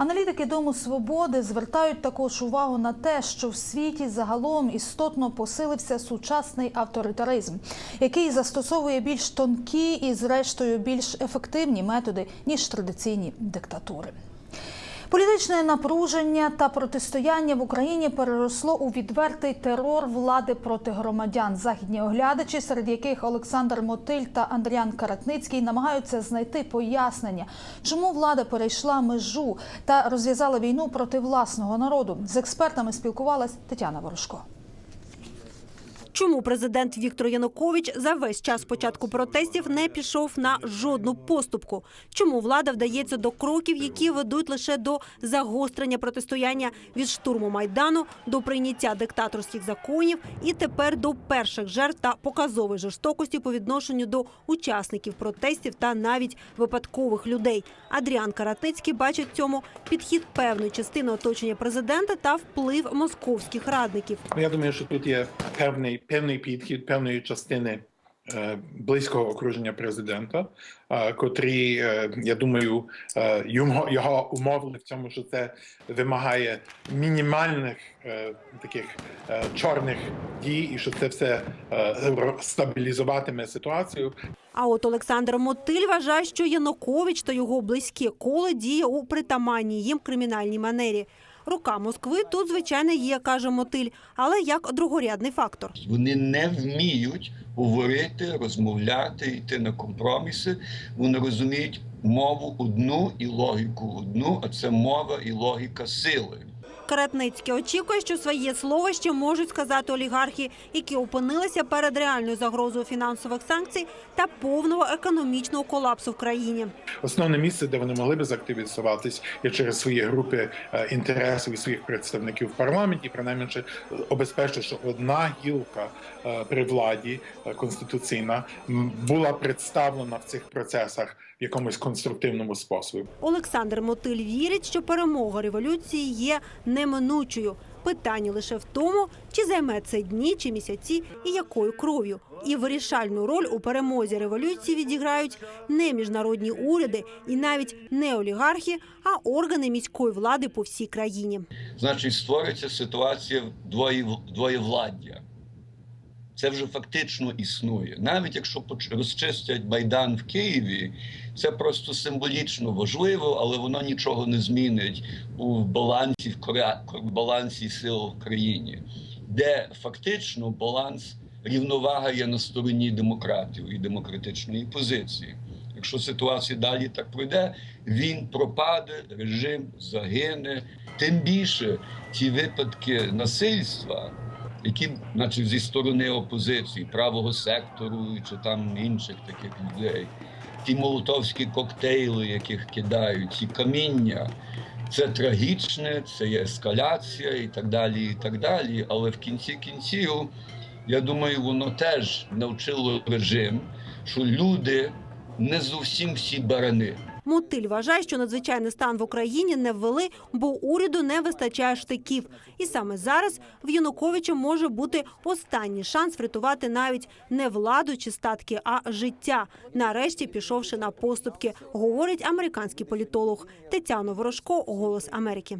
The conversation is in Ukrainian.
Аналітики Дому свободи звертають також увагу на те, що в світі загалом істотно посилився сучасний авторитаризм, який застосовує більш тонкі і, зрештою, більш ефективні методи ніж традиційні диктатури. Політичне напруження та протистояння в Україні переросло у відвертий терор влади проти громадян. Західні оглядачі, серед яких Олександр Мотиль та Андріан Каратницький, намагаються знайти пояснення, чому влада перейшла межу та розв'язала війну проти власного народу. З експертами спілкувалась Тетяна Ворожко. Чому президент Віктор Янукович за весь час початку протестів не пішов на жодну поступку? Чому влада вдається до кроків, які ведуть лише до загострення протистояння від штурму майдану до прийняття диктаторських законів і тепер до перших жертв та показової жорстокості по відношенню до учасників протестів та навіть випадкових людей? Адріан Каратницький бачить в цьому підхід певної частини оточення президента та вплив московських радників. Ну, Я думаю, що тут є певний, певний підхід певної частини е, близького окруження президента, е, котрі, е, я думаю, його, умовили в цьому, що це вимагає мінімальних таких чорних дій, і що це все стабілізуватиме ситуацію. А от Олександр Мотиль вважає, що Янукович та його близьке коло діє у притаманній їм кримінальній манері. Рука Москви тут, звичайно, є, каже Мотиль, але як другорядний фактор. Вони не вміють говорити, розмовляти, йти на компроміси. Вони розуміють мову одну і логіку одну, а це мова і логіка сили. Каратницький очікує, що своє слово ще можуть сказати олігархи, які опинилися перед реальною загрозою фінансових санкцій та повного економічного колапсу в країні. Основне місце, де вони могли би заактивізуватись, є через свої групи е, інтересів і своїх представників в парламенті, принаймні обезпечити, що одна гілка е, при владі е, конституційна була представлена в цих процесах в якомусь конструктивному способі. Олександр Мотиль вірить, що перемога революції є неминучою. Питання лише в тому, чи займе це дні чи місяці і якою кров'ю. І вирішальну роль у перемозі революції відіграють не міжнародні уряди і навіть не олігархи, а органи міської влади по всій країні. Значить, створюється ситуація двоє, двоєвладдя. Це вже фактично існує. Навіть якщо розчистять Майдан в Києві, це просто символічно важливо, але воно нічого не змінить у балансі, в балансі сил в країні, де фактично баланс рівновага є на стороні демократів і демократичної позиції. Якщо ситуація далі так пройде, він пропаде, режим загине. Тим більше ті випадки насильства, які, значить, зі сторони опозиції, правого сектору чи там інших таких людей, ті молотовські коктейли, яких кидають, ті каміння. Це трагічне, це є ескаляція і так далі, і так далі. Але в кінці кінців, я думаю, воно теж навчило режим, що люди не зовсім всі барани. Мотиль вважає, що надзвичайний стан в Україні не ввели, бо уряду не вистачає штиків. І саме зараз в Януковича може бути останній шанс врятувати навіть не владу чи статки, а життя. Нарешті пішовши на поступки, говорить американський політолог Тетяно Ворожко, Голос Америки.